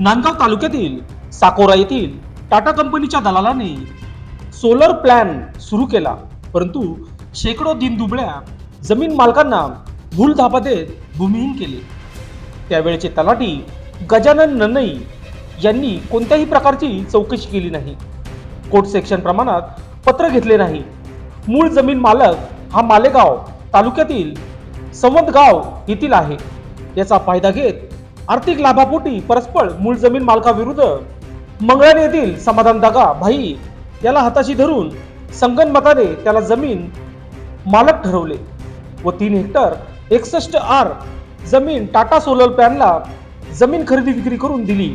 नांदगाव तालुक्यातील साकोरा येथील टाटा कंपनीच्या दलालाने सोलर प्लॅन सुरू केला. परंतु शेकडो दिनदुबळ्या जमीन मालकांना भूलधापा देत भूमिहीन केले. त्यावेळेचे तलाठी गजानन ननई यांनी कोणत्याही प्रकारची चौकशी केली नाही. कोर्ट सेक्शन प्रमाणात पत्र घेतले नाही. मूळ जमीन मालक हा मालेगाव तालुक्यातील संवतगाव येथील आहे. याचा फायदा घेत आर्थिक लाभापोटी परस्पर मूळ जमीन मालकाविरुद्ध मंगळार येथील समाधान दागा भाई. याला हाताशी धरून संगनमताने त्याला जमीन मालक ठरवले व तीन हेक्टर एकसष्ट आर जमीन टाटा सोलर पॅनला जमीन खरेदी विक्री करून दिली.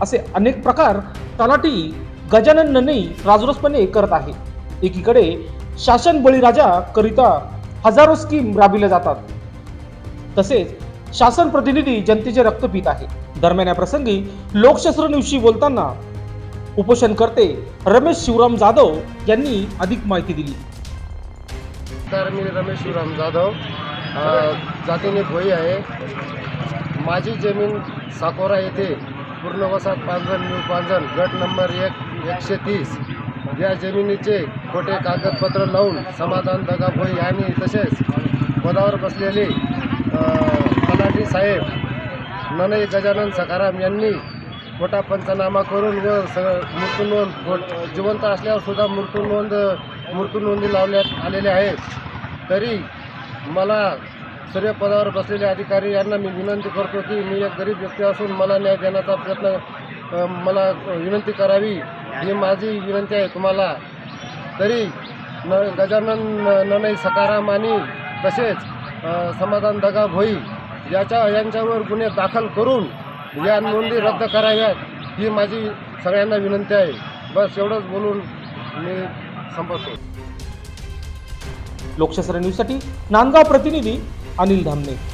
असे अनेक प्रकार तलाठी गजानन नने राजरोसपणे करत आहे. एकीकडे शासन बळीराजा करिता हजारो स्कीम राबविल्या जातात. तसेच शासन प्रतिनिधी जनतेचे रक्त पित आहे. दरम्यान या प्रसंगी लोकशास्त्र न्यूजशी बोलताना उपोषणकर्ते रमेश शिवराम जाधव यांनी अधिक माहिती दिली. तर मी रमेश शिवराम जाधव जातीने भोई आहे. माझी जमीन साकोरा येथे पूर्ण वसात पांजण न्यू पांजण गट नंबर एक एकशे तीस या जमिनीचे खोटे कागदपत्र लावून समाधान दगा भोई आणि तसेच पदावर बसलेले साहेब ननई गजानन सखाराम यांनी खोटा पंचनामा करून व स मृत्यू नोंद जिवंत असल्यावर सुद्धा मृत्यू नोंद मृत्यू नोंदी लावण्यात आलेल्या आहेत. तरी मला सूर्यपदावर बसलेले अधिकारी यांना मी विनंती करतो की मी एक गरीब व्यक्ती असून मला न्याय देण्याचा प्रयत्न मला विनंती करावी. ही माझी विनंती आहे तुम्हाला. तरी न गजानन ननई सकाराम आणि तसेच समाधान दगा भोई याच्या यांच्यावर गुन्हे दाखल करून या नोंदी रद्द कराव्यात ही माझी सगळ्यांना विनंती आहे. बस एवढंच बोलून मी संपवतो. लोकशास्त्र न्यूजसाठी नांदगाव प्रतिनिधी अनिल धामणे.